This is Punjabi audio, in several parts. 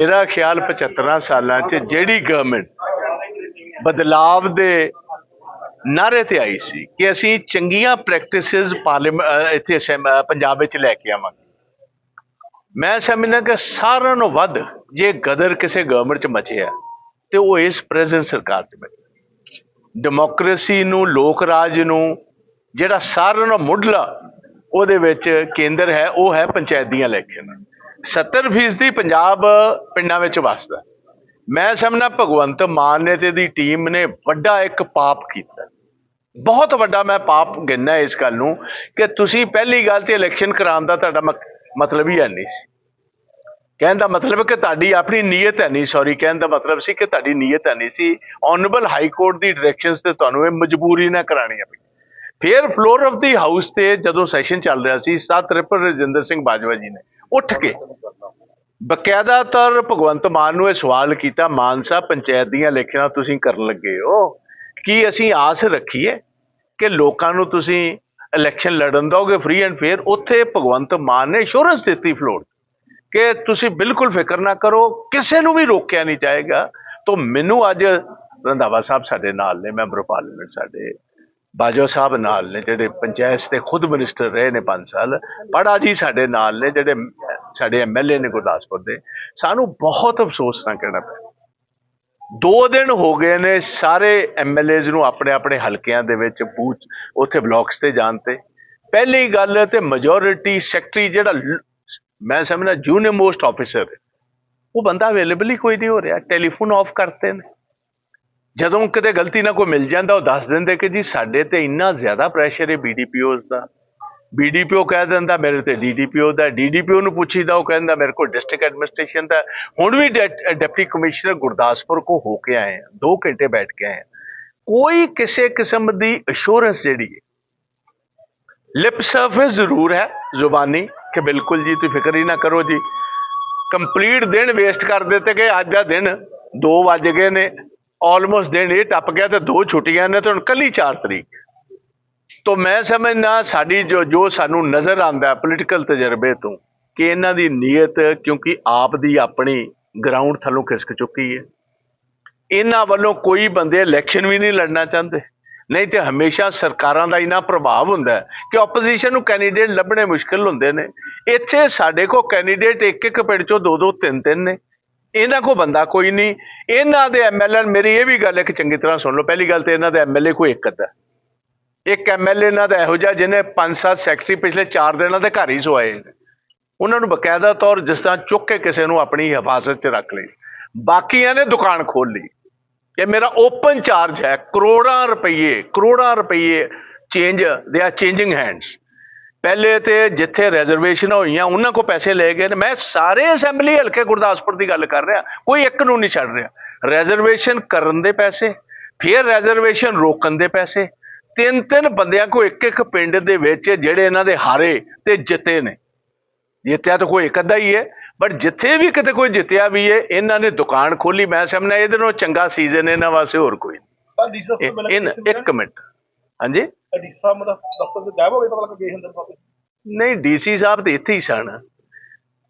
ਮੇਰਾ ਖਿਆਲ 75 ਸਾਲਾਂ 'ਚ ਜਿਹੜੀ ਗਵਰਨਮੈਂਟ ਬਦਲਾਵ ਦੇ ਨਾਰੇ ਤੇ ਆਈ ਸੀ ਕਿ ਅਸੀਂ ਚੰਗੀਆਂ ਪ੍ਰੈਕਟਿਸਿਸ ਪਾਰਲੀਮੈਂਟ ਇੱਥੇ ਪੰਜਾਬ ਵਿੱਚ ਲੈ ਕੇ ਆਵਾਂਗੇ। ਮੈਂ ਸਮਝਦਾ ਕਿ ਸਾਰਿਆਂ ਨੂੰ ਵੱਧ ਜੇ ਗਦਰ ਕਿਸੇ ਗਵਰਨਮੈਂਟ 'ਚ ਮਚਿਆ ਤੇ ਉਹ ਇਸ ਪ੍ਰੈਜ਼ੈਂਟ ਸਰਕਾਰ 'ਚ ਮਚਿਆ ਡੈਮੋਕ੍ਰੇਸੀ ਨੂੰ, ਲੋਕ ਰਾਜ ਨੂੰ, ਜਿਹੜਾ ਸਾਰਿਆਂ ਨੂੰ ਮੁੱਢਲਾ ਉਹਦੇ ਵਿੱਚ ਕੇਂਦਰ ਹੈ, ਉਹ ਹੈ ਪੰਚਾਇਤ ਦੀਆਂ ਇਲੈਕਸ਼ਨ 70% ਪੰਜਾਬ ਪਿੰਡਾਂ ਵਿੱਚ ਵਸਦਾ। ਮੈਂ ਸਮਝਣਾ ਭਗਵੰਤ ਮਾਨ ਨੇ ਤੇ ਦੀ ਟੀਮ ਨੇ ਵੱਡਾ ਇੱਕ ਪਾਪ ਕੀਤਾ। ਬਹੁਤ ਵੱਡਾ ਮੈਂ ਪਾਪ ਗਿਣਨਾ ਇਸ ਗੱਲ ਨੂੰ ਕਿ ਤੁਸੀਂ ਪਹਿਲੀ ਗੱਲ ਤੇ ਇਲੈਕਸ਼ਨ ਕਰਾਉਣ ਦਾ ਤੁਹਾਡਾ ਮਕ- ਮਤਲਬ ਹੀ ਹੈ ਨਹੀਂ ਸੀ। ਕਹਿਣ ਦਾ ਮਤਲਬ ਕਿ ਤੁਹਾਡੀ ਆਪਣੀ ਨੀਅਤ ਹੈ ਨਹੀਂ ਸੌਰੀ ਕਹਿਣ ਦਾ ਮਤਲਬ ਸੀ ਕਿ ਤੁਹਾਡੀ ਨੀਅਤ ਹੈ ਨਹੀਂ ਸੀ। ਆਨਰੇਬਲ ਹਾਈ ਕੋਰਟ ਦੀ ਡਾਇਰੈਕਸ਼ਨਸ ਤੇ ਤੁਹਾਨੂੰ ਇਹ ਮਜਬੂਰੀ ਨਾਲ ਕਰਾਣੀਆਂ ਪਈ ਫਿਰ ਫਲੋਰ ਆਫ ਦੀ ਹਾਊਸ ਤੇ ਜਦੋਂ ਸੈਸ਼ਨ ਚੱਲ ਰਿਹਾ ਸੀ, ਸਤ ਰਿਪਰ ਰਜਿੰਦਰ ਸਿੰਘ ਬਾਜਵਾ ਜੀ ਨੇ ਉੱਠ ਕੇ। ਬਕਾਇਦਾ ਤੌਰ ਭਗਵੰਤ ਮਾਨ ਨੂੰ ਇਹ ਸਵਾਲ ਕੀਤਾ, ਮਾਨ ਸਾਹਿਬ, ਪੰਚਾਇਤ ਦੀਆਂ ਇਲੈਕਸ਼ਨਾਂ ਤੁਸੀਂ ਕਰਨ ਲੱਗੇ ਹੋ। ਕੀ ਅਸੀਂ ਆਸ ਰੱਖੀਏ ਕਿ ਲੋਕਾਂ ਨੂੰ ਤੁਸੀਂ ਇਲੈਕਸ਼ਨ ਲੜਨ ਦੋਗੇ ਫ੍ਰੀ ਐਂਡ ਫੇਅਰ ਉੱਥੇ ਭਗਵੰਤ ਮਾਨ ਨੇ ਅਸ਼ੋਰੈਂਸ ਦਿੱਤੀ ਫਲੋਰ ਕਿ ਤੁਸੀਂ ਬਿਲਕੁਲ ਫਿਕਰ ਨਾ ਕਰੋ, ਕਿਸੇ ਨੂੰ ਵੀ ਰੋਕਿਆ ਨਹੀਂ ਜਾਏਗਾ। ਤਾਂ ਮੈਨੂੰ ਅੱਜ ਰੰਧਾਵਾ ਸਾਹਿਬ ਸਾਡੇ ਨਾਲ ਨੇ, ਮੈਂਬਰ ਪਾਰਲੀਮੈਂਟ ਸਾਡੇ। ਬਾਜਵਾ ਸਾਹਿਬ ਨਾਲ ਨੇ, ਜਿਹੜੇ ਪੰਚਾਇਤ ਦੇ ਖੁਦ ਮਿਨਿਸਟਰ ਰਹੇ ਨੇ 5 ਸਾਲ ਪੜਾ ਜੀ ਸਾਡੇ ਨਾਲ ਨੇ, ਜਿਹੜੇ ਸਾਡੇ ਐਮਐਲਏ ਨੇ ਗੁਰਦਾਸਪੁਰ ਦੇ, ਸਾਨੂੰ ਬਹੁਤ ਅਫਸੋਸ ਨਾ ਕਹਿਣਾ ਪਿਆ। ਦੋ ਦਿਨ ਹੋ ਗਏ ਨੇ, ਸਾਰੇ ਐਮਐਲਏਜ਼ ਨੂੰ ਆਪਣੇ ਆਪਣੇ ਹਲਕਿਆਂ ਦੇ ਵਿੱਚ ਬੂਥ ਉੱਥੇ ਬਲਾਕਸ ਤੇ ਜਾਣ ਤੇ। ਪਹਿਲੀ ਗੱਲ ਤੇ ਮੈਜੋਰਿਟੀ ਸੈਕਟਰੀ ਜਿਹੜਾ ਮੈਂ ਸਮਝਣਾ ਜੂਨੀਅਰ ਮੋਸਟ ਆਫੀਸਰ ਉਹ ਬੰਦਾ ਅਵੇਲੇਬਲ ਹੀ ਕੋਈ ਨਹੀਂ ਹੋ ਰਿਹਾ ਟੈਲੀਫੋਨ ਆਫ ਕਰਤੇ ਨੇ। ਜਦੋਂ ਕਿਤੇ ਗਲਤੀ ਨਾਲ ਕੋਈ ਮਿਲ ਜਾਂਦਾ, ਉਹ ਦੱਸ ਦਿੰਦੇ ਕਿ ਜੀ ਸਾਡੇ ਤੇ ਇੰਨਾ ਜ਼ਿਆਦਾ ਪ੍ਰੈਸ਼ਰ ਹੈ ਬੀਡੀਪੀਓਜ਼ ਦਾ। ਬੀਡੀਪੀਓ ਕਹਿ ਦਿੰਦਾ, ਮੇਰੇ ਤੇ ਡੀਡੀਪੀਓ ਦਾ ਡੀਡੀਪੀਓ ਨੂੰ ਪੁੱਛੀਦਾ, ਉਹ ਕਹਿੰਦਾ, ਮੇਰੇ ਕੋਲ ਡਿਸਟ੍ਰਿਕਟ ਐਡਮਿਨਿਸਟ੍ਰੇਸ਼ਨ ਦਾ। ਹੁਣ ਵੀ ਡੈ- ਡਿਪਟੀ ਕਮਿਸ਼ਨਰ ਗੁਰਦਾਸਪੁਰ ਕੋ ਹੋ ਕੇ ਆਏ ਆ 2 ਘੰਟੇ ਬੈਠ ਕੇ ਆਏ ਆ। ਕੋਈ ਕਿਸੇ ਕਿਸਮ ਦੀ ਅਸ਼ੋਰੈਂਸ ਜਿਹੜੀ ਹੈ ਲਿਪ ਸਰਫੇਸ ਜ਼ਰੂਰ ਹੈ ਜ਼ੁਬਾਨੀ ਕਿ ਬਿਲਕੁਲ ਜੀ, ਤੁਸੀਂ ਫਿਕਰ ਹੀ ਨਾ ਕਰੋ ਜੀ। ਕੰਪਲੀਟ ਦਿਨ ਵੇਸਟ ਕਰ ਦਿੱਤੇ ਕਿ ਅੱਜ ਦਾ ਦਿਨ 2 ਵੱਜ ਗਏ ਨੇ। ਆਲਮੋਸਟ ਦਿਨ ਇਹ ਟੱਪ ਗਿਆ ਤੇ ਦੋ ਛੁੱਟੀਆਂ ਨੇ ਤੇ ਹੁਣ ਕੱਲੀ 4 ਤਰੀਕ। ਤੋਂ ਮੈਂ ਸਮਝਣਾ ਸਾਡੀ ਜੋ ਜੋ ਸਾਨੂੰ ਨਜ਼ਰ ਆਂਦਾ ਪੋਲੀਟੀਕਲ ਤਜਰਬੇ ਤੋਂ ਕਿ ਇਹਨਾਂ ਦੀ ਨੀਅਤ ਕਿਉਂਕਿ ਆਪ ਦੀ ਆਪਣੀ ਗਰਾਊਂਡ ਥੱਲੋਂ ਖਿਸਕ ਚੁੱਕੀ ਹੈ। ਇਹਨਾਂ ਵੱਲੋਂ ਕੋਈ ਬੰਦੇ ਇਲੈਕਸ਼ਨ ਵੀ ਨਹੀਂ ਲੜਨਾ ਚਾਹੁੰਦੇ। ਨਹੀਂ ਤੇ ਹਮੇਸ਼ਾ ਸਰਕਾਰਾਂ ਦਾ ਇਨਾ ਪ੍ਰਭਾਵ ਹੁੰਦਾ ਕਿ ਆਪੋਜੀਸ਼ਨ ਨੂੰ ਕੈਂਡੀਡੇਟ ਲੱਭਣੇ ਮੁਸ਼ਕਲ ਹੁੰਦੇ ਨੇ। ਇੱਥੇ ਸਾਡੇ ਕੋਲ ਕੈਂਡੀਡੇਟ ਇੱਕ ਇੱਕ ਪਿੰਡ ਚੋਂ ਦੋ ਦੋ ਤਿੰਨ ਤਿੰਨ ਨੇ। ਇਹਨਾਂ ਕੋ ਬੰਦਾ ਕੋਈ ਨਹੀਂ। ਇਹਨਾਂ ਦੇ ਐਮਐਲਏ ਮੇਰੀ ਇਹ ਵੀ ਗੱਲ ਇੱਕ ਚੰਗੀ ਤਰ੍ਹਾਂ ਸੁਣ ਲਓ। ਪਹਿਲੀ ਗੱਲ ਤੇ ਇਹਨਾਂ ਦੇ ਐਮਐਲਏ ਕੋਈ ਇੱਕ ਅੱਧਾ। ਇੱਕ ਐਮਐਲਏ ਇਹਨਾਂ ਦਾ ਇਹੋ ਜਿਹਾ ਜਿਹਨੇ ਪੰਜ ਸੱਤ ਸੈਕਟਰੀ ਪਿਛਲੇ 4 ਦਿਨਾਂ ਦੇ ਘਰ ਹੀ ਸੋਏ ਉਹਨਾਂ ਨੂੰ ਬਕਾਇਦਾ ਤੌਰ ਜਿਸ ਤਰ੍ਹਾਂ ਚੁੱਕ ਕੇ ਕਿਸੇ ਨੂੰ ਆਪਣੀ ਹਿਫਾਜ਼ਤ 'ਚ ਰੱਖ ਲਈ। ਬਾਕੀਆਂ ਨੇ ਦੁਕਾਨ ਖੋਲ ਲਈ। ਇਹ ਮੇਰਾ ਓਪਨ ਚਾਰਜ ਹੈ। ਕਰੋੜਾਂ ਰੁਪਏ ਕਰੋੜਾਂ ਰੁਪਏ ਚੇਂਜ ਦੇ ਆ ਚੇਂਜਿੰਗ ਹੈਂਡਸ ਪਹਿਲੇ ਤੇ ਜਿੱਥੇ ਰਿਜ਼ਰਵੇਸ਼ਨ ਹੋਈਆਂ ਉਹਨਾਂ ਕੋ ਪੈਸੇ ਲੈ ਗਏ ਨੇ। ਮੈਂ ਸਾਰੇ ਅਸੈਂਬਲੀ ਹਲਕੇ ਗੁਰਦਾਸਪੁਰ ਦੀ ਗੱਲ ਕਰ ਰਿਹਾ। ਕੋਈ ਇੱਕ ਨੂੰ ਨਹੀਂ ਛੱਡ ਰਿਹਾ। ਰਿਜ਼ਰਵੇਸ਼ਨ ਕਰਨ ਦੇ ਪੈਸੇ ਫਿਰ ਰਿਜ਼ਰਵੇਸ਼ਨ ਰੋਕਣ ਦੇ ਪੈਸੇ। ਤਿੰਨ ਤਿੰਨ ਬੰਦਿਆਂ ਕੋ ਇੱਕ ਇੱਕ ਪਿੰਡ ਦੇ ਵਿੱਚ ਜਿਹੜੇ ਇਹਨਾਂ ਦੇ ਹਾਰੇ ਤੇ ਜਿੱਤੇ ਨੇ। ਜਿੱਤਿਆ ਤਾਂ ਕੋਈ ਇੱਕ ਅੱਧਾ ਹੀ ਹੈ ਬਟ ਜਿੱਥੇ ਵੀ ਕਿਤੇ ਕੋਈ ਜਿੱਤਿਆ ਵੀ ਹੈ ਇਹਨਾਂ ਨੇ ਦੁਕਾਨ ਖੋਲੀ। ਮੈਂ ਸਮਝਦਾ ਇਹਦੇ ਨਾਲੋਂ ਚੰਗਾ ਸੀਜ਼ਨ ਇਹਨਾਂ ਵਾਸਤੇ ਹੋਰ ਕੋਈ ਨਹੀਂ। ਇੱਕ ਮਿੰਟ। ਹਾਂਜੀ? ਡੀਸਾ ਮਤਲਬ ਦਫ਼ਤਰ ਦੇ ਗਾਇਬ ਹੋ ਗਏ ਤਾਂ ਲੱਗ ਗਏ ਅੰਦਰ ਪਾਸੇ ਨਹੀਂ, ਡੀਸੀ ਸਾਹਿਬ ਤੇ ਇੱਥੇ ਹੀ ਸਨ।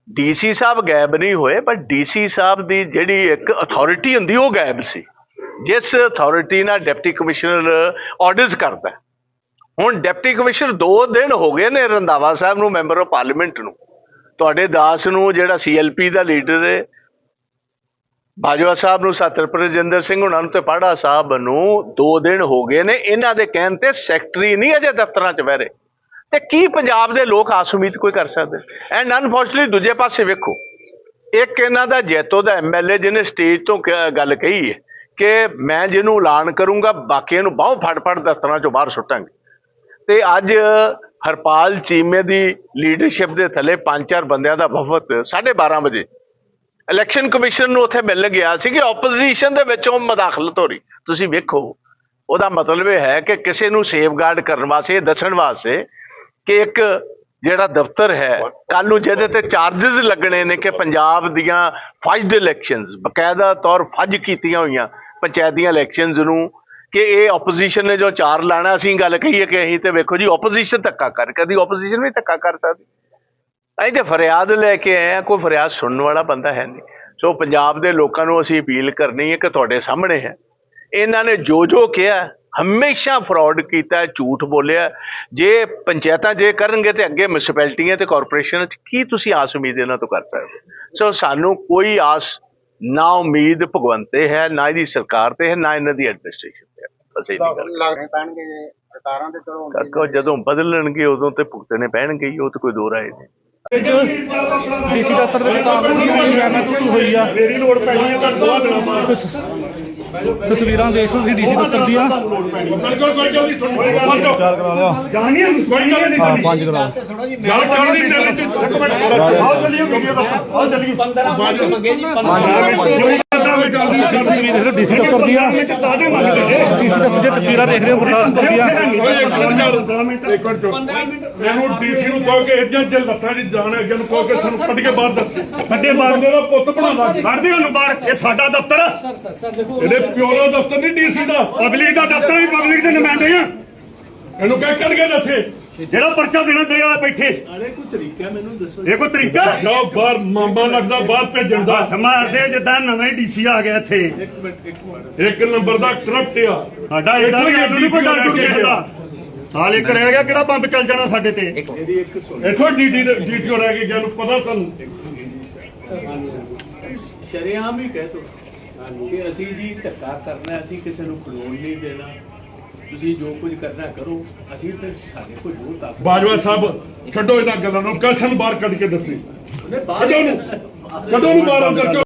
ਡੀਸੀ ਸਾਹਿਬ ਗਾਇਬ ਨਹੀਂ ਹੋਏ ਪਰ ਡੀਸੀ ਸਾਹਿਬ ਦੀ ਜਿਹੜੀ ਇੱਕ ਅਥਾਰਟੀ ਹੁੰਦੀ, ਉਹ ਗਾਇਬ ਸੀ। ਜਿਸ ਅਥਾਰਟੀ ਨਾਲ ਡਿਪਟੀ ਕਮਿਸ਼ਨਰ ਆਰਡਰਸ ਕਰਦਾ ਹੁਣ ਡਿਪਟੀ ਕਮਿਸ਼ਨਰ 2 ਦਿਨ ਹੋ ਗਏ ਨੇ ਰੰਧਾਵਾ ਸਾਹਿਬ ਨੂੰ ਮੈਂਬਰ ਆਫ ਪਾਰਲੀਮੈਂਟ ਨੂੰ। ਤੁਹਾਡੇ ਦਾਸ ਨੂੰ, ਜਿਹੜਾ ਸੀਐਲਪੀ ਦਾ ਲੀਡਰ ਹੈ ਬਾਜਵਾ ਸਾਹਿਬ ਨੂੰ ਸਤਿਰ ਪ੍ਰਜਿੰਦਰ ਸਿੰਘ ਉਹਨਾਂ ਨੂੰ ਤੇ ਪਾੜਾ ਸਾਹਿਬ ਨੂੰ 2 ਦਿਨ ਹੋ ਗਏ ਨੇ, ਇਹਨਾਂ ਦੇ ਕਹਿਣ ਤੇ ਸੈਕਟਰੀ ਨਹੀਂ ਅਜੇ ਦਫ਼ਤਰਾਂ 'ਚ ਬਹਿ ਰਹੇ। ਤੇ ਕੀ ਪੰਜਾਬ ਦੇ ਲੋਕ ਆਸ ਉਮੀਦ ਕੋਈ ਕਰ ਸਕਦੇ? ਐਂਡ ਅਨਫੋਰਚੂਨਟਲੀ ਦੂਜੇ ਪਾਸੇ ਵੇਖੋ, ਇੱਕ ਇਹਨਾਂ ਦਾ ਜੈਤੋ ਦਾ ਐਮਐਲਏ ਜਿਹਨੇ ਸਟੇਜ ਤੋਂ ਗੱਲ ਕਹੀ ਹੈ ਕਿ ਮੈਂ ਜਿਹਨੂੰ ਐਲਾਨ ਕਰੂੰਗਾ, ਬਾਕੀਆਂ ਨੂੰ ਬਾਹੋਂ ਫੜ ਫੜ ਦਫ਼ਤਰਾਂ 'ਚੋਂ ਬਾਹਰ ਸੁੱਟਾਂਗੇ। ਤੇ ਅੱਜ ਹਰਪਾਲ ਚੀਮੇ ਦੀ ਲੀਡਰਸ਼ਿਪ ਦੇ ਥੱਲੇ ਪੰਜ ਚਾਰ ਬੰਦਿਆਂ ਦਾ ਵਫਦ 12:30 ਵਜੇ ਇਲੈਕਸ਼ਨ ਕਮਿਸ਼ਨ ਨੂੰ ਉੱਥੇ ਮਿਲਣ ਗਿਆ ਸੀ ਕਿ ਆਪੋਜੀਸ਼ਨ ਦੇ ਵਿੱਚੋਂ ਮਦਾਖਲਤ ਹੋ ਰਹੀ। ਤੁਸੀਂ ਵੇਖੋ, ਉਹਦਾ ਮਤਲਬ ਇਹ ਹੈ ਕਿ ਕਿਸੇ ਨੂੰ ਸੇਫਗਾਰਡ ਕਰਨ ਵਾਸਤੇ, ਦੱਸਣ ਵਾਸਤੇ ਕਿ ਇੱਕ ਜਿਹੜਾ ਦਫ਼ਤਰ ਹੈ ਕੱਲ ਨੂੰ ਜਿਹਦੇ ਤੇ ਚਾਰजेस ਲੱਗਣੇ ਨੇ ਕਿ ਪੰਜਾਬ ਦੀਆਂ ਫਜਡ ਇਲੈਕਸ਼ਨਸ ਬਕਾਇਦਾ ਤੌਰ ਫੱਜ ਕੀਤੀਆਂ ਹੋਈਆਂ ਪੰਚਾਇਤੀਆਂ ਇਲੈਕਸ਼ਨਸ ਨੂੰ, ਕਿ ਇਹ ਆਪੋਜੀਸ਼ਨ ਨੇ ਜੋ ਚਾਰ ਲਾਣਾ, ਅਸੀਂ ਗੱਲ ਕਹੀਏ ਕਿ ਅਸੀਂ ਤੇ ਵੇਖੋ ਜੀ ਆਪੋਜੀਸ਼ਨ ਧੱਕਾ ਕਰ, ਕਦੀ ਆਪੋਜੀਸ਼ਨ ਵੀ ਧੱਕਾ ਕਰ ਸਕਦੀ। ਅਸੀਂ ਤੇ ਫਰਿਆਦ ਲੈ ਕੇ ਆਏ ਆ ਕੋਈ ਫਰਿਆਦ ਸੁਣਨ ਵਾਲਾ ਬੰਦਾ ਹੈ ਨਹੀਂ। ਸੋ ਪੰਜਾਬ ਦੇ ਲੋਕਾਂ ਨੂੰ ਅਸੀਂ ਅਪੀਲ ਕਰਨੀ ਹੈ ਕਿ ਤੁਹਾਡੇ ਸਾਹਮਣੇ ਹੈ। ਇਹਨਾਂ ਨੇ ਜੋ ਜੋ ਕਿਹਾ ਹਮੇਸ਼ਾ ਫਰਾਡ ਕੀਤਾ ਝੂਠ ਬੋਲਿਆ। ਜੇ ਪੰਚਾਇਤਾਂ ਜੇ ਕਰਨਗੇ ਤੇ ਅੱਗੇ ਮਿਊਨਿਸਪੈਲਿਟੀਆਂ ਤੇ ਕਾਰਪੋਰੇਸ਼ਨ ਚ ਕੀ ਤੁਸੀਂ ਆਸ ਉਮੀਦ ਇਹਨਾਂ ਤੋਂ ਕਰ ਸਕਦੇ ਸੋ ਸਾਨੂੰ ਕੋਈ ਆਸ ਨਾ ਉਮੀਦ ਭਗਵੰਤ ਤੇ ਹੈ ਨਾ ਇਹਦੀ ਸਰਕਾਰ ਤੇ ਹੈ ਨਾ ਇਹਨਾਂ ਦੀ ਐਡਮਿਨਿਸਟ੍ਰੇਸ਼ਨ ਤੇ ਬਸ ਇਹ ਲੱਗਣੇ ਪੈਣਗੇ ਸਰਕਾਰਾਂ ਦੇ ਚਲੋ ਜਦੋਂ ਬਦਲਣਗੇ ਉਦੋਂ ਤੇ ਭੁਗਤਣੇ ਪੈਣਗੇ ਉਹ ਤਾਂ ਕੋਈ ਦੋ ਰਾਏ ਨਹੀਂ। ਡੀਸੀ ਦਫ਼ਤਰ ਦੇ ਵਿੱਚ ਕਾਂਗਰਸ ਦੀ ਮੈਂ ਤੂੰ ਹੋਈ ਆ। ਮੇਰੀ ਲੋੜ ਪੈਣੀ ਹੈ ਤਾਂ ਦੋ ਦਿਨਾਂ ਬਾਅਦ ਤਸਵੀਰਾਂ ਦੇਖ ਲਓ ਤੁਸੀਂ ਡੀਸੀ ਦਫ਼ਤਰ ਦੀਆਂ। ਬਿਲਕੁਲ ਕੋਈ ਜਲਦੀ ਸੁਣੋ ਚਾਰ ਕਰਾ ਲਿਆ ਜਾਣੀ ਹੈ ਕੋਈ ਗੱਲ ਨਹੀਂ ਹਾਂ ਪੰਜ ਕਰਾ ਗੱਲ ਚੱਲਦੀ ਚੱਲਦੀ ਇੱਕ ਮਿੰਟ ਆਓ ਚੱਲੀਏ ਵੀਡੀਓ ਦਾ ਆਓ ਚੱਲੀਏ। 15 ਮੰਗੇ ਜੀ 15 ਤਸਵੀਰ ਦੇਖ ਡੀਸੀ ਦਫ਼ਤਰ ਦੀਆਂ ਡੀਸੀ ਦਫ਼ਤਰ ਦੀਆਂ ਤਸਵੀਰਾਂ ਦੇਖ ਰਹੇ ਹੋ ਗੁਰਦਾਸਪੁਰ ਦੀਆਂ ਮੈਨੂੰ ਡੀਸੀ ਨੂੰ ਕਹੋ ਕਿ ਇੱਜਾ ਜੇ ਲੱਤਾਂ ਦੀ ਜਾਣ ਹੈ ਅੱਗੇ ਨੂੰ ਕਹੋ ਕਿ ਤੁਹਾਨੂੰ ਕੱਢ ਕੇ ਬਾਹਰ। ਦੱਸ ਸਾਡੇ ਬਾਹਰ ਮੇਰਾ ਪੁੱਤ ਬਣਾ ਕੱਢਦੇ ਉਹਨੂੰ ਬਾਹਰ ਇਹ ਸਾਡਾ ਦਫ਼ਤਰ ਇਹਦੇ ਪਿਓ ਦਾ ਦਫ਼ਤਰ ਨਹੀਂ ਡੀਸੀ ਦਾ ਪਬਲਿਕ ਦਾ ਦਫ਼ਤਰ ਵੀ ਪਬਲਿਕ ਦੇ ਨੁਮਾਇੰਦੇ ਆ। ਇਹਨੂੰ ਕਹਿ ਕੱਢ ਕੇ ਦੱਸੇ। ਜਿਹੜਾ ਪਰਚਾ ਦੇਣਾ ਦੇ ਆ ਬੈਠੇ। ਅਰੇ ਕੋਈ ਤਰੀਕਾ ਮੈਨੂੰ ਦੱਸੋ ਇਹ ਕੋਈ ਤਰੀਕਾ? ਜਾਓ ਬਾਹਰ ਮਾਮਾ ਲੱਗਦਾ ਬਾਹਰ ਭੇਜਣ ਦਾ। ਹੱਥ ਮਾਰਦੇ ਜਿੱਦਾਂ ਨਵੇਂ ਡੀਸੀ ਆ ਗਿਆ ਇੱਥੇ। ਇੱਕ ਨੰਬਰ ਦਾ ਕਰਪਟ ਆ। ਸਾਡਾ ਇਹਦਾ ਵੀ ਸਾਨੂੰ ਨਹੀਂ ਕਿਸੇ ਦਾ ਸਾਲ ਇੱਕ ਰਹਿ ਗਿਆ ਕਿਹੜਾ ਬੰਬ ਚੱਲ ਜਾਣਾ ਸਾਡੇ ਤੇ? ਇੱਥੋਂ ਡੀਟੀ ਡੀਟੀਓ ਰਹਿ ਗਈ ਜਾਨੂੰ ਪਤਾ ਤੁਹਾਨੂੰ ਸ਼ਰੇਆਮ ਹੀ ਕਹਿ ਤੋ ਕਿ ਅਸੀਂ ਜੀ ਧੱਕਾ ਕਰਨਾ ਅਸੀਂ ਕਿਸੇ ਨੂੰ ਖਲੋਣ ਨਹੀਂ ਦੇਣਾ। ਤੁਸੀਂ ਜੋ ਕੁਝ ਕਰਨਾ ਕਰੋ ਅਸੀਂ ਤੇ ਸਾਡੇ ਕੋਲ ਜੋ ਤਾਕਤ ਬਾਜਵਾ ਸਾਹਿਬ ਛੱਡੋ ਇਹਨਾਂ ਗੱਲਾਂ ਨੂੰ ਕਸ਼ਨ ਬਾਹਰ ਕੱਢ ਕੇ ਦੱਸੀ। ਉਹਨੇ ਬਾਹਰ ਕਦੋਂ ਨੂੰ ਕਦੋਂ ਨੂੰ ਬਾਹਰ ਅੰਦਰ ਕਿਉਂ?